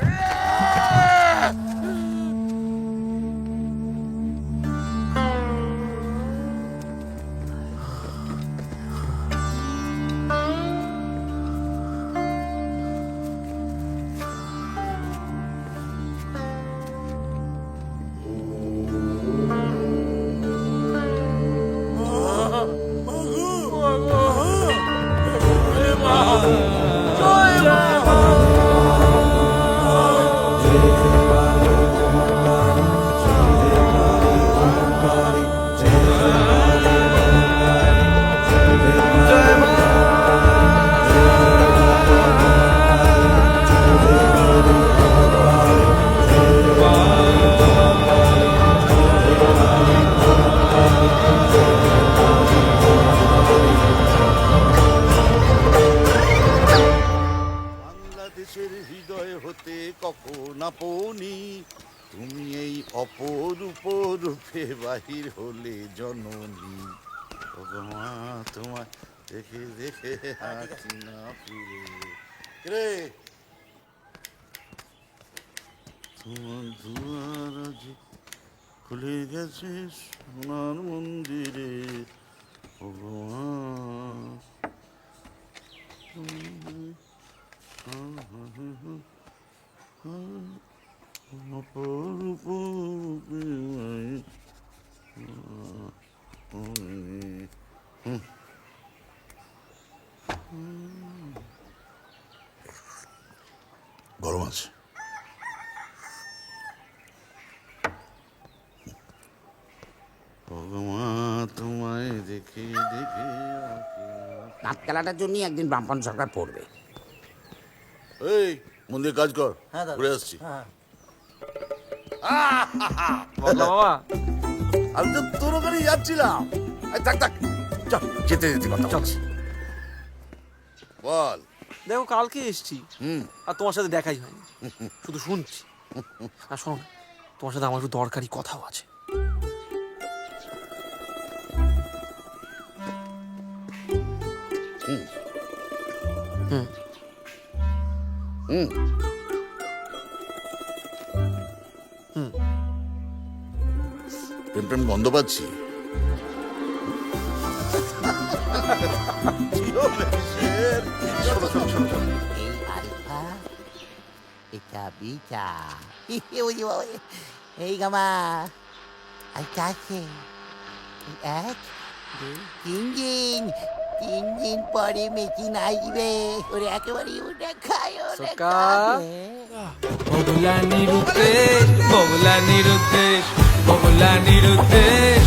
마구 마구 마구 হতে কখন আপনি। তুমি এই অপরূপ রূপে বাহির হলে জননী। ভগমা তোমার দেখে দেখে হাসি না ফিরে। রে তোমার দুয়ার আজ খুলে গেছে সোনার মন্দিরে। ভগবান অপরূপ রূপে গরম আছে। ভগবান তোমায় দেখে দেখে রাত খেলাটার জন্যই একদিন বামপন সরকার পড়বে। এই মন্দির কাজ কর হ্যাঁ, দাদা। ঘুরে আসছি। বদলা বাবা। আমি তো তোর ওখানে যাচ্ছিলাম। এই, থাক থাক। চল যেতে যেতে কথা বলছি। বল। দেখো কালকে এসছি। হুম। আর তোমার সাথে দেখাই হয়নি। শুধু শুনছি। আর শোনো না, তোমার সাথে আমার একটু দরকারি কথাও আছে। হুম। হুম। প্রেম প্রেম গন্ধ পাচ্ছি এটা বিটা। এই গামা আচ্ছা আছে এক দুই তিন দিন তিন দিন পরে মেচিন আসবে। ওরে একেবারে ওটা খায় সকা। বগলা নিরুদ্দেশ বগলা নিরুদ্দেশ বগলা নিরুদ্দেশ